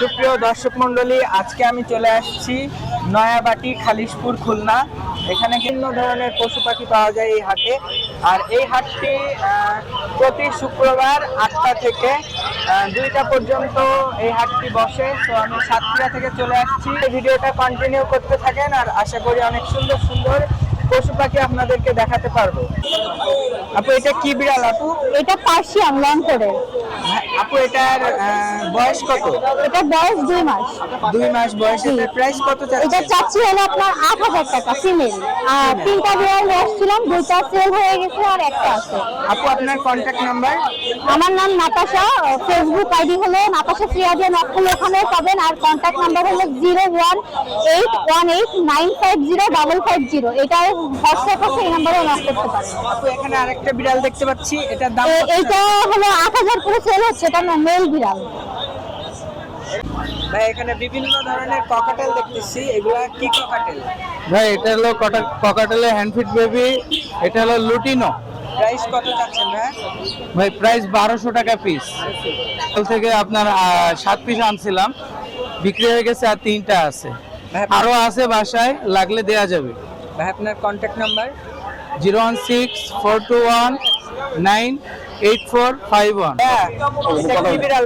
সুপ্রিয় দর্শক মন্ডলী আজকে আমি চলে আসছি নয়াবাটি, খালিশপুর, খুলনা। এখানে ভিন্ন ধরনের পশু পাখি পাওয়া যায় এই হাটে। আর এই হাটটি প্রতি শুক্রবার আটটা থেকে দুইটা পর্যন্ত এই হাটটি বসে। তো আমি সাতক্ষীরা থেকে চলে আসছি। এই ভিডিওটা কন্টিনিউ করতে থাকেন আর আশা করি অনেক সুন্দর সুন্দর পশু পাখি আপনাদেরকে দেখাতে পারব। আপু, এটা কি বিড়াল, আপু? এটা পার্সিয়ান, লং করে। আপু এটার বয়স কত? এটা বয়স দুই মাস। দুই মাস বয়স এটার প্রাইস কত এটা চাচ্ছি হলো আপনার আট হাজার টাকা ফিমেল আর তিনটা বিড়াল আসছিলাম দুইটা সেল হয়ে গেছে আর একটা আছে। আপু আপনার কন্ট্যাক্ট নাম্বার আমার নাম নাতাশা ফেসবুক আইডি হলো নাতাশা ফ্রিয়াদিয়া নকল ওখানে পাবেন আর কন্ট্যাক্ট নাম্বার হলো zero one eight one eight nine five zero double five zero. এটার হোয়াটসঅ্যাপ আছে এই নাম্বারে নক করতে পারেন। আপু এখানে আরেকটা বিড়াল দেখতে পাচ্ছি এটার দাম এইটা হলো আট হাজার করে সেল হচ্ছে এটা মেল বিড়াল। ভাই এখানে বিভিন্ন ধরনের ককাটেল দেখতেছি। এগুলা কি ককাটেল ভাই এটা হলো ককাটেলের হ্যান্ডফিট বেবি এটা হলো লুটিনো। প্রাইস কত চাচ্ছেন ভাই? ভাই প্রাইস বারোশো টাকা পিস থেকে আপনার সাত পিস আনছিলাম। বিক্রি হয়ে গেছে আর তিনটা আছে। ভাই আরও আছে বাসায় লাগলে দেয়া যাবে। ভাই আপনার contact number zero one six four two one nine eight four five one হ্যাঁ। এটা বিড়াল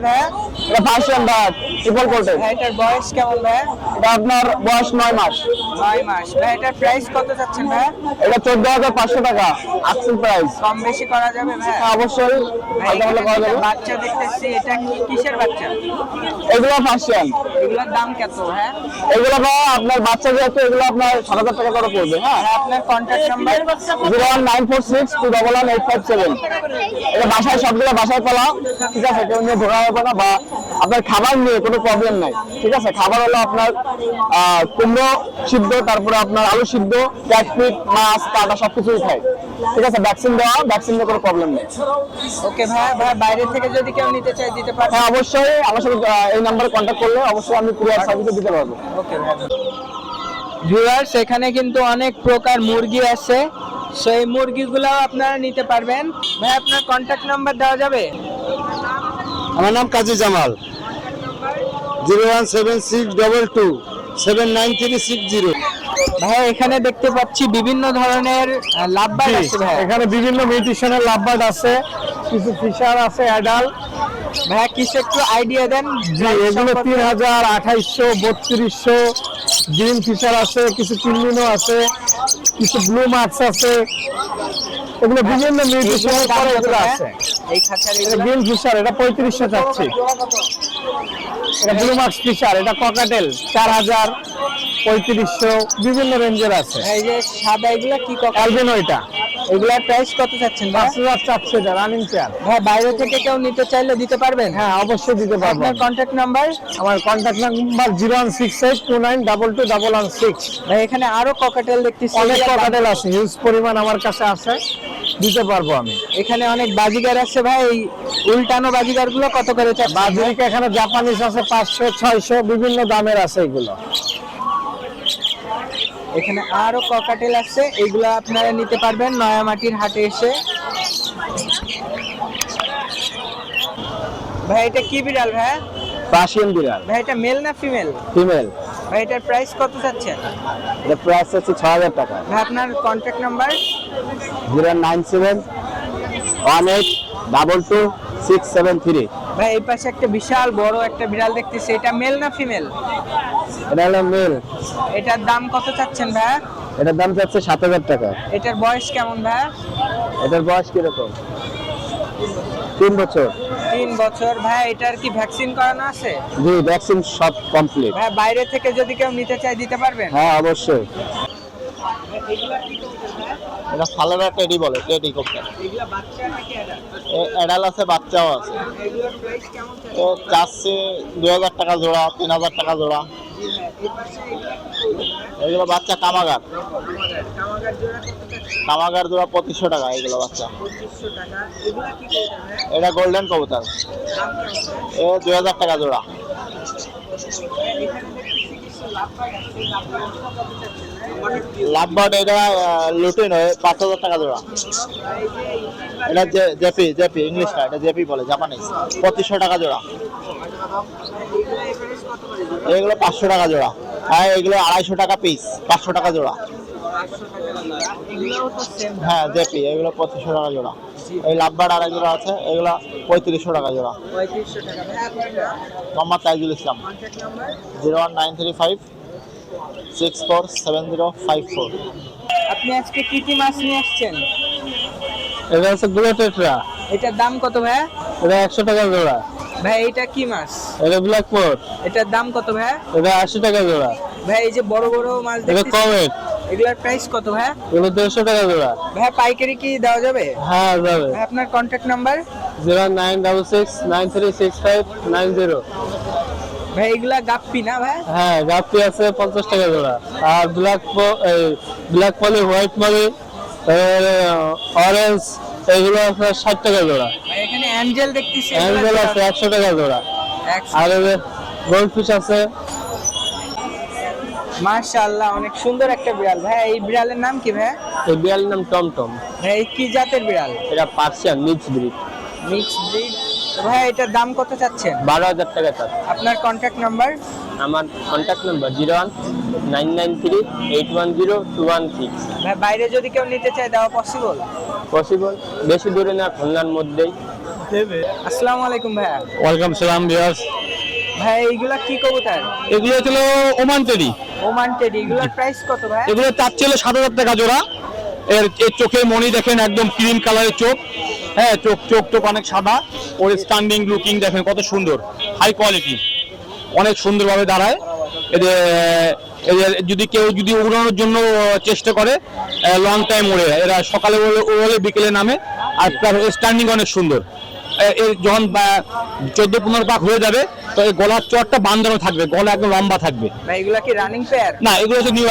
পার্সিয়ান বাট ট্রিপল কোটেড এটার বয়স কেমন ভাই? এটা আপনার বয়স নয় মাস। নয় মাস। ভাই এটার প্রাইস কত চাচ্ছেন ভাই? এটা চোদ্দ হাজার পাঁচশো টাকা আক্সিল প্রাইস কম বেশি করা যাবে ভাই? অবশ্যই। ভাই এখানে দুটো বাচ্চা দেখতেছি এটা কি কিসের বাচ্চা? এগুলো পার্সিয়ান। এগুলোর দাম কত হ্যাঁ এগুলো ভাই আপনার বাচ্চা যেহেতু এগুলো আপনার সাত হাজার টাকা করে পড়বে হ্যাঁ। আপনার contact number zero one nine four six two double one eight five seven. এটা বাসায় সবগুলো বাসায় পালা ঠিক আছে? কেউ নিয়ে ঢোকা হবে না বা আপনার খাবার নিয়ে কোনো প্রবলেম নাই ঠিক আছে? খাবার হলো আপনার কুমড়ো সিদ্ধ তারপরে আপনার আলু সিদ্ধ ক্যাটফিট মাছ কাটা সব কিছুই খায়। ঠিক আছে? ভ্যাকসিন দেওয়া ভ্যাকসিন নিয়ে কোনো প্রবলেম নেই। ওকে ভাই ভাই বাইরে থেকে যদি কেউ নিতে চায় দিতে পারবে হ্যাঁ অবশ্যই। আমার সাথে এই নাম্বারে কন্ট্যাক্ট করলে অবশ্যই আমি কুরিয়ার সার্ভিসে দিতে পারব। ওকে ভাই। ভিউয়ার্স এখানে কিন্তু অনেক প্রকার মুরগি আছে। সেই মুরগিগুলো আপনারা নিতে পারবেন। ভাই আপনার কন্ট্যাক্ট নাম্বার দেওয়া যাবে? আমার নাম Kazi Jamal. Zero one seven six double two seven nine three six zero. ভাই এখানে দেখতে পাচ্ছি বিভিন্ন ধরনের লাভবার আছে ভাই। এখানে বিভিন্ন মিউটিশনের লাভবার্ড আছে কিছু ফিশার আছে অ্যাডাল ভাই কিছু একটু আইডিয়া দেন। জি এগুলো তিন হাজার আঠাইশশো বত্রিশশো গ্রিন ফিশার আছে কিছু কিনমিনও আছে। কিছু ব্লু মার্কস আছে। এগুলো বিভিন্ন মিউজিশিয়ানের পরে এগুলো আছে এই খাঁচার এটা গ্রিন ফিশার এটা পঁয়ত্রিশশো চাচ্ছি। এটা ব্লু মার্কস ফিশার এটা ককাটেল চার হাজার। পঁয়ত্রিশশো বিভিন্ন রেঞ্জের আছে। এই যে সাদা এগুলা কি কক অ্যালবিনো এটা। এগুলার প্রাইস কত চাচ্ছেন পাঁচ হাজার চাচ্ছে এটা রানিং চেয়ার ভাই বাইরে থেকে কেউ নিতে চাইলে দিতে পারবেন? হ্যাঁ অবশ্যই দিতে পারব। আপনার কন্ট্যাক্ট নাম্বার আমার contact number zero one six eight two nine double two double one six ভাই এখানে আরও ককাটেল দেখতেছি। অনেক ককাটেল আছে হিউজ পরিমাণ আমার কাছে আছে। দিতে পারব আমি। এখানে অনেক বাজিগার আছে ভাই এই উল্টানো বাজিগারগুলো কত করে? বাজারিকে এখানে জাপানিজ আছে পাঁচশো ছয়শো বিভিন্ন দামের আছে এগুলো। এখানে আরও ককাটেল আছে এগুলো আপনারা নিতে পারবেন নয়ামাটির হাটে এসে। ভাই এটা কি বিড়াল ভাই? পাশিয়ান বিড়াল। ভাই এটা মেল না ফিমেল ফিমেল ভাই এটার প্রাইস কত চাচ্ছেন এটা প্রাইস আছে 6000 টাকা। ভাই আপনার কন্টাক্ট নাম্বার 097 18 22 673 ভাই এই পাশে একটা বিশাল বড় একটা বিড়াল দেখতেছি। এটা মেল না ফিমেল এটা হলো মেল এটার দাম কত চাচ্ছেন ভাই? এটার দাম যাচ্ছে সাত হাজার টাকা। এটার বয়স কেমন ভাই? এটার বয়স কীরকম? তিন বছর। তিন বছর। ভাই এটার কি ভ্যাকসিন করানো আছে? জি ভ্যাকসিন সব কমপ্লিট ভাই বাইরে থেকে যদি কেউ নিতে চায় দিতে পারবেন? হ্যাঁ অবশ্যই। এটা ফালেরা টেডি বলে টেডি কোপটা এগুলা বাচ্চা নাকি অ্যাডাল্ট অ্যাডাল আছে, বাচ্চাও আছে তো চাচ্ছে দুই হাজার টাকা জোড়া তিন হাজার টাকা জোড়া এগুলা বাচ্চা কামাগার কামাগার জোড়া পঁচিশশো টাকা এগুলো বাচ্চা 2500 টাকা। এগুলা কি করতে ভাই? এটা গোল্ডেন কবুতর? এ দুই হাজার টাকা জোড়া লাভবার্ড এটা লুটিন হয় পাঁচ হাজার টাকা জোড়া এটা জেপি জেপি, ইংলিশ না, এটা জেপি বলে, জাপানিজ। পঁচিশশো টাকা জোড়া এগুলা পাঁচশো টাকা জোড়া আর এগুলো আড়াইশো টাকা পিস পাঁচশো টাকা জোড়া হ্যাঁ জেপি, এগুলো পঁচিশশো টাকা জোড়া এই লাভবার আড়াই জোড়া আছে এগুলো পঁয়ত্রিশশো টাকা জোড়া। Mohammad Taijul Islam. Zero one nine three five six four seven zero five four. আপনি আজকে কি কি মাছ নিয়ে আসছেন? এটা হচ্ছে বুলেটেটরা এটার দাম কত ভাই? এটা একশো টাকা জোড়া। ভাই এটা কি মাছ? এটা ব্ল্যাক পোর্ট এটার দাম কত ভাই? এটা আশি টাকা জোড়া। ভাই এই যে বড় বড় মাছ এটা কমেট। এগুলার প্রাইস কত ভাই এগুলো দেড়শো টাকা জোড়া। ভাই পাইকারি কি দেওয়া যাবে? হ্যাঁ যাবে। আপনার contact number zero nine double six nine three six five nine zero. ভাই এগুলা গাপ্পি না ভাই হ্যাঁ গাপ্পি আছে পঞ্চাশ টাকা জোড়া। আর black black molly white molly orange এগুলো আছে ষাট টাকা জোড়া। এখানে অ্যাঞ্জেল দেখতেছি অ্যাঙ্গেল আছে একশো টাকা জোড়া। আর গোল্ড ফিশ আছে মাশাআল্লাহ অনেক সুন্দর একটা বিড়াল। ভাই এই বিড়ালের নাম কি ভাই এই বিড়ালের নাম টমটম ভাই এই কি জাতের বিড়াল? এটা Persian mix breed. Mix breed. ভাই এটার দাম কত চাচ্ছেন? বারো হাজার টাকা তার আপনার কন্ট্যাক্ট নাম্বার আমার contact number zero one nine nine three eight one zero two one six. ভাই বাইরে যদি কেউ নিতে চায় দেওয়া পসিবল পসিবল বেশি দূরে না খুলনার মধ্যেই। আসসালামু আলাইকুম ভাইয়া। ওয়েলকাম সালাম বিয়াস ভাই এইগুলা কি কবুতর? এগুলো হচ্ছিল ওমান টেরি ওমান টেডি এগুলোর প্রাইস কত ভাই? এগুলো সাত হাজার টাকা জোড়া। এর এর চোখের মনি দেখেন, একদম ক্রিম কালারের চোখ। হ্যাঁ চোখ চোখ টোক অনেক সাদা। ওর স্ট্যান্ডিং লুকিং দেখেন, কত সুন্দর। হাই কোয়ালিটি অনেক সুন্দরভাবে দাঁড়ায়। এদের যদি কেউ যদি উড়ানোর জন্য চেষ্টা করে লং টাইম ওড়ে এরা সকালে ওড়ে- বিকেলে নামে। আর তার স্ট্যান্ডিং অনেক সুন্দর। যখন চোদ্দ পনেরো পাক হয়ে যাবে তো এই গলার চটটা বান্ধানো থাকবে গলা একদম লম্বা থাকবে। এগুলা কি রানিং পেয়ার না এগুলো হচ্ছে নিউ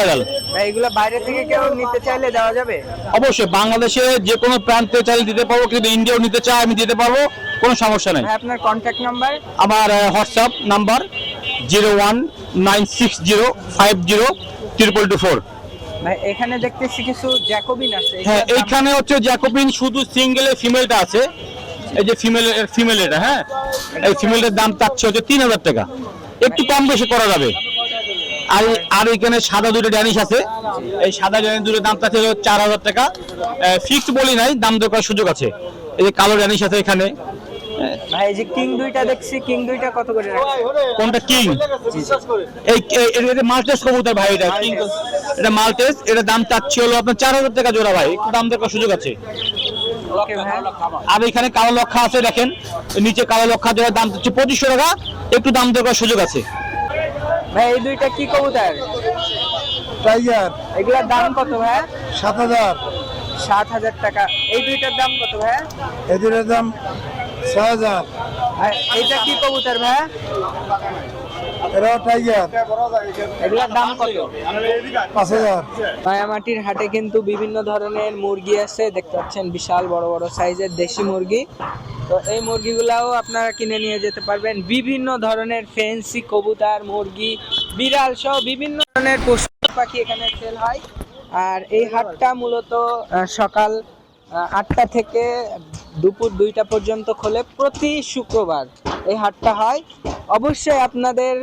ভাই বাইরে থেকে কেউ নিতে চাইলে দেওয়া যাবে? অবশ্যই বাংলাদেশে যে কোনো প্রান্তে চাইলে দিতে পারব কিন্তু ইন্ডিয়াও নিতে চাই আমি দিতে পারব কোনো সমস্যা নেই। আপনার কন্ট্যাক্ট নাম্বার আমার WhatsApp number zero one nine six zero five zero triple two four এখানে দেখতেছি কিছু জ্যাকোবিন আছে। হ্যাঁ এইখানে হচ্ছে জ্যাকোবিন শুধু সিঙ্গেলে ফিমেলটা আছে। এই যে ফিমেল ফিমেল এটা হ্যাঁ? এই ফিমেলের দাম চাচ্ছে হচ্ছে তিন হাজার টাকা। একটু কম বেশি করা যাবে। আর আর এখানে সাদা দুটো ড্যানিশ আছে। এই সাদা ড্যানিশ দুটো দাম চাচ্ছে চার হাজার টাকা। ফিক্সড বলি নাই দাম করার সুযোগ আছে। এই যে কালো ড্যানিশ আছে এখানে। ভাই এই যে কিং দুইটা দেখছি কিং দুইটা কত করে কোনটা কিং এই এটা মাল্টেস কবুতর ভাই এটা king এটা মাল্টেস এটা দাম চাচ্ছি হলো আপনার চার হাজার টাকা জোড়া ভাই। একটু দাম দেওয়ার সুযোগ আছে। আর এখানে কালো লক্ষা আছে দেখেন। নিচে কালো লক্ষা জোড়ার দাম হচ্ছে পঁচিশশো টাকা। একটু দাম দর করার সুযোগ আছে। ভাই এই দুইটা কি কবুতর? টাইগার এগুলার দাম কত ভাই? সাত হাজার। সাত হাজার টাকা। এই দুইটার দাম কত ভাই? এদের দাম ছয় হাজার। ভাই এইটা কি কবুতর ভাই? এরাও টাইগার এগুলার দাম কত? পাঁচ হাজার। মায়ামাটির হাটে কিন্তু বিভিন্ন ধরনের মুরগি আছে দেখতে পাচ্ছেন বিশাল বড় বড় সাইজের দেশি মুরগি। তো এই মুরগিগুলাও আপনারা কিনে নিয়ে যেতে পারবেন। বিভিন্ন ধরনের ফেন্সি কবুতর মুরগি বিড়াল সহ বিভিন্ন ধরনের পশু পাখি এখানে সেল হয়। আর এই হাটটা মূলত সকাল আটটা থেকে দুপুর দুইটা পর্যন্ত খোলে প্রতি শুক্রবার। এই হাটটা হয়। অবশ্যই আপনাদের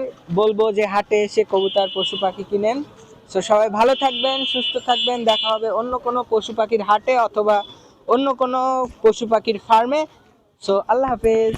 বলব যে হাটে এসে কবুতর, পশু পাখি কিনেন। সো সবাই ভালো থাকবেন, সুস্থ থাকবেন। দেখা হবে অন্য কোনো পশু পাখির হাটে অথবা অন্য কোনো পশু পাখির ফার্মে সো আল্লাহ হাফেজ।